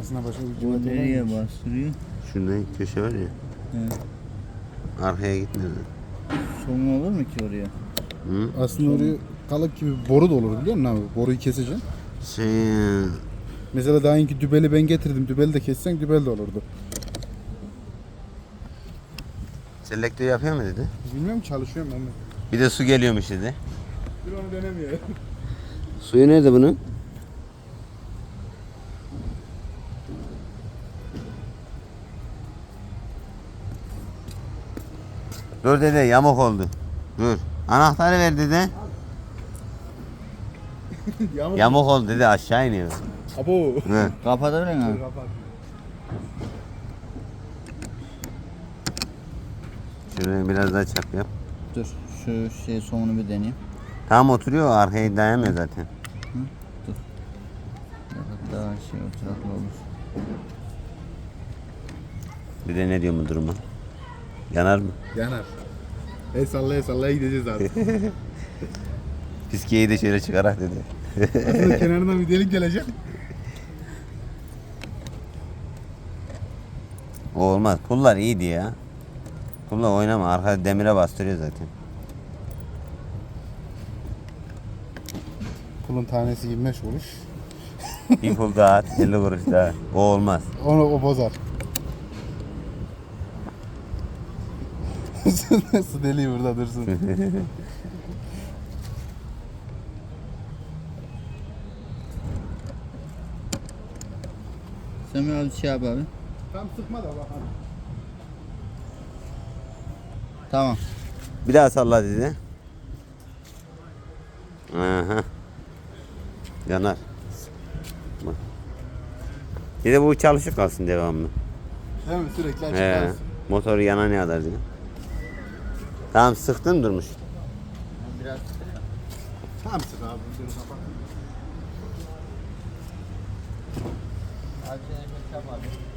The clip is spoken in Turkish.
Aslında başka bir Bu cıvata var nereye bastırıyor? Şurada köşe var ya. Evet. Arkaya gitmedi. Son olur mu ki oraya? Hı? Aslında oraya kalıp gibi boru da olur biliyor musun abi? Boruyu keseceksin. Şey, Mesela daha önce dübeli ben getirdim. Dübeli de kessen dübel de olurdu. selektör yapıyor mu dedi. Bilmiyorum çalışıyorum ben de. Bir de su geliyormuş dedi. Bir onu denemiyor. Suyu nerede bunun? Dur dede yamuk oldu. Dur. Anahtarı ver dede. Yağmur. Yamuk oldu dede aşağı iniyor. Abo. Ver. Kapatabilir abi. Kapat. Şuraya biraz daha çap yap. Dur şu şey sonunu bir deneyeyim. Tam oturuyor arkaya dayanmıyor zaten. Daha şey oturaklı olur. Bir de ne diyor bu duruma? Yanar mı? Yanar. El sallaya sallaya gideceğiz artık. Fiskiyeyi de şöyle çıkarak dedi. Aslında kenarından bir delik gelecek. O olmaz. Pullar iyiydi ya. Pulla oynama. Arkada demire bastırıyor zaten. Kulun tanesi 25 kuruş. Bir pul daha at. 50 kuruş daha. O olmaz. Onu o bozar. Su deliği burada dursun. Sen bir abi şey yap abi. Tam sıkma da bakalım. Tamam. Bir daha salla dedi. Aha. Yanar. Bir de bu çalışık kalsın devamlı. Değil mi? Sürekli açık He. kalsın. Motor yana ne kadar diyor. Tamam sıktın durmuş. Biraz Tam sık abi. Dur, kapat. abi sen bir yap abi.